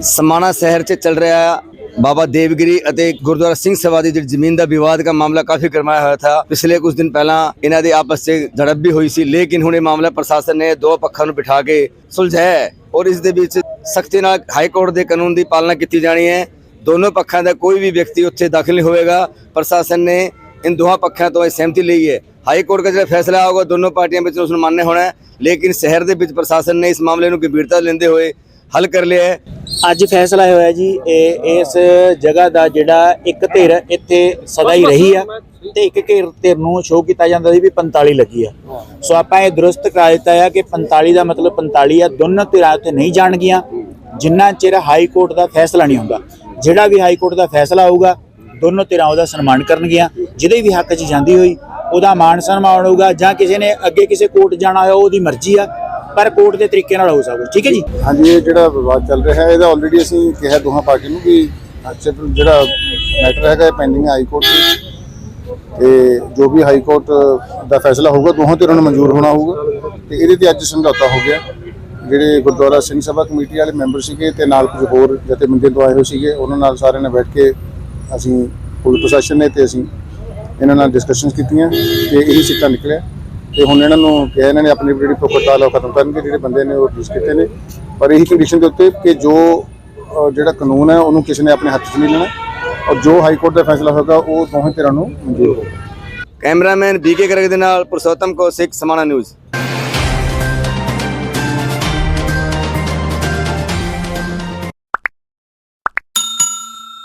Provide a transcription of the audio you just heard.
ਸਮਾਣਾ ਸ਼ਹਿਰ 'ਚ ਚੱਲ ਰਿਹਾ ਬਾਬਾ ਦੇਵਗਿਰੀ ਅਤੇ ਗੁਰਦੁਆਰਾ ਸਿੰਘ ਸਭਾ ਦੀ ਜਿਹੜੀ ਜ਼ਮੀਨ ਦਾ ਵਿਵਾਦ ਦਾ ਮਾਮਲਾ ਕਾਫੀ ਗਰਮਾਇਆ ਹੋਇਆ ਥਾ। ਪਿਛਲੇ ਕੁਝ ਦਿਨ ਪਹਿਲਾਂ ਇਹਨਾਂ ਦੇ ਆਪਸ 'ਚ ਝੜਪ ਵੀ ਹੋਈ ਸੀ, ਲੇਕਿਨ ਹੁਣ ਇਹ ਮਾਮਲਾ ਪ੍ਰਸ਼ਾਸਨ ਨੇ ਦੋ ਪੱਖਾਂ ਨੂੰ ਬਿਠਾ ਕੇ ਸੁਲਝਾਇਆ ਹੈ ਔਰ ਇਸ ਦੇ ਵਿੱਚ ਸਖਤੀ ਨਾਲ ਹਾਈ ਕੋਰਟ ਦੇ ਕਾਨੂੰਨ ਦੀ ਪਾਲਣਾ ਕੀਤੀ ਜਾਣੀ ਹੈ। ਦੋਨੋਂ ਪੱਖਾਂ ਦਾ ਕੋਈ ਵੀ ਵਿਅਕਤੀ ਉੱਥੇ ਦਾਖਲ ਨਹੀਂ ਹੋਵੇਗਾ। ਪ੍ਰਸ਼ਾਸਨ ਨੇ ਇਨ ਦੋਹਾਂ ਪੱਖਾਂ ਤੋਂ ਇਹ ਸਹਿਮਤੀ ਲਈ ਹੈ। ਹਾਈ ਕੋਰਟ ਦਾ ਜਿਹੜਾ ਫੈਸਲਾ ਆਊਗਾ, ਦੋਨੋਂ ਪਾਰਟੀਆਂ ਵਿੱਚ ਉਸ ਨੂੰ ਮੰਨਣਾ ਹੋਣਾ ਹੈ। ਲੇਕਿਨ ਸ਼ਹਿਰ ਦੇ ਵਿੱਚ ਪ੍ਰਸ਼ਾਸਨ ਨੇ ਇਸ ਮਾਮਲੇ ਨੂੰ ਗੰਭੀਰਤਾ ਲੈਂਦੇ ਹੋਏ ਹੱਲ ਕਰ ਲਿਆ ਹੈ। ਅੱਜ ਫੈਸਲਾ ਹੋਇਆ ਜੀ ਇਹ ਇਸ ਜਗ੍ਹਾ ਦਾ ਜਿਹੜਾ ਇੱਕ ਧਿਰ ਇੱਥੇ ਸਦਾ ਹੀ ਰਹੀ ਆ ਤੇ ਇੱਕ ਘੇਰ ਧਿਰ ਨੂੰ ਸ਼ੋਅ ਕੀਤਾ ਜਾਂਦਾ ਸੀ ਵੀ 45 ਲੱਗੀ ਆ। ਸੋ ਆਪਾਂ ਇਹ ਦਰੁਸਤ ਕਰਾ ਦਿੱਤਾ ਆ ਕਿ 45 ਦਾ ਮਤਲਬ 45 ਆ ਦੋਨੋਂ ਧਿਰਾਂ ਉੱਥੇ ਨਹੀਂ ਜਾਣਗੀਆਂ। ਜਿੰਨਾ ਚਿਰ ਹਾਈ ਕੋਰਟ ਦਾ ਫੈਸਲਾ ਨਹੀਂ ਹੁੰਦਾ ਜਿਹੜਾ ਵੀ ਹਾਈ ਕੋਰਟ ਦਾ ਫੈਸਲਾ ਆਊਗਾ ਦੋਨੋਂ ਧਿਰਾਂ ਉਹਦਾ ਸਨਮਾਨ ਕਰਨਗੀਆਂ। ਜਿਹਦੇ ਵੀ ਹੱਕ 'ਚ ਜਾਂਦੀ ਹੋਈ ਉਹਦਾ ਮਾਣ ਸਨਮਾਨ ਹੋਊਗਾ ਜਾਂ ਕਿਸੇ ਨੇ ਅੱਗੇ ਕਿਸੇ ਕੋਰਟ ਜਾਣਾ ਹੋਇਆ ਉਹਦੀ ਮਰਜ਼ੀ ਆ। ਪਰ ਕੋਰਟ ਦੇ ਤਰੀਕੇ ਨਾਲ ਹੋ ਸਕਦਾ ਠੀਕ ਹੈ ਜੀ? ਹਾਂਜੀ, ਇਹ ਜਿਹੜਾ ਵਿਵਾਦ ਚੱਲ ਰਿਹਾ ਹੈ, ਇਹਦਾ ਆਲਰੇਡੀ ਅਸੀਂ ਕਿਹਾ ਦੋਹਾਂ ਪਾਰਟੀ ਨੂੰ ਕਿ ਅੱਛਾ, ਜਿਹੜਾ ਮੈਟਰ ਹੈਗਾ ਪੈਂਡਿੰਗ ਹਾਈ ਕੋਰਟ ਵਿੱਚ ਤੇ ਜੋ ਵੀ ਹਾਈ ਕੋਰਟ ਦਾ ਫੈਸਲਾ ਹੋਊਗਾ, ਦੋਹਾਂ ਧਿਰਾਂ ਨੂੰ ਮਨਜ਼ੂਰ ਹੋਣਾ ਹੋਊਗਾ। ਤੇ ਇਹਦੇ ਤੇ ਅੱਜ ਸਮਝੌਤਾ ਹੋ ਗਿਆ। ਜਿਹੜੇ ਗੁਰਦੁਆਰਾ ਸਿੰਘ ਸਭਾ ਕਮੇਟੀ ਵਾਲੇ ਮੈਂਬਰ ਸੀਗੇ ਤੇ ਨਾਲ ਕੁਝ ਹੋਰ ਜਥੇਬੰਦੀ ਤੋਂ ਆਏ ਹੋਏ ਸੀਗੇ, ਉਹਨਾਂ ਨਾਲ ਸਾਰਿਆਂ ਨੇ ਬੈਠ ਕੇ ਅਸੀਂ ਪੁਲਿਸ ਪ੍ਰਸ਼ਾਸਨ ਨੇ ਤੇ ਅਸੀਂ ਇਹਨਾਂ ਨਾਲ ਡਿਸਕਸ਼ਨਸ ਕੀਤੀਆਂ ਤੇ ਇਹੀ ਸਿੱਟਾ ਨਿਕਲਿਆ। ਤੇ ਹੁਣ ਇਹਨਾਂ ਨੂੰ ਕਿਹਾ ਇਹਨਾਂ ਨੇ ਆਪਣੀ ਜਿਹੜੀ ਪ੍ਰੋਪਰਟੀ ਉਹ ਖਤਮ ਕਰਨਗੇ, ਜਿਹੜੇ ਬੰਦੇ ਨੇ ਉਹ ਰਿਲੀਜ਼ ਕੀਤੇ ਨੇ। ਪਰ ਇਹੀ ਕੰਡੀਸ਼ਨ ਦੇ ਉੱਤੇ ਕਿ ਜੋ ਜਿਹੜਾ ਕਾਨੂੰਨ ਹੈ, ਉਹਨੂੰ ਕਿਸੇ ਨੇ ਆਪਣੇ ਹੱਥ 'ਚ ਨਹੀਂ ਲੈਣਾ ਔਰ ਜੋ ਹਾਈ ਕੋਰਟ ਦਾ ਫੈਸਲਾ ਹੋਗਾ ਉਹ ਦੋਹਾਂ ਧਿਰਾਂ ਨੂੰ ਮਨਜ਼ੂਰ ਹੋਗਾ ਕੈਮਰਾਮੈਨ ਬੀਕੇ ਕਰਕ ਦੇ ਨਾਲ ਪੁਰਸ਼ੋਤਮ ਕੌਸ਼ਿਕ ਸਮਾਣਾ ਨਿਊਜ਼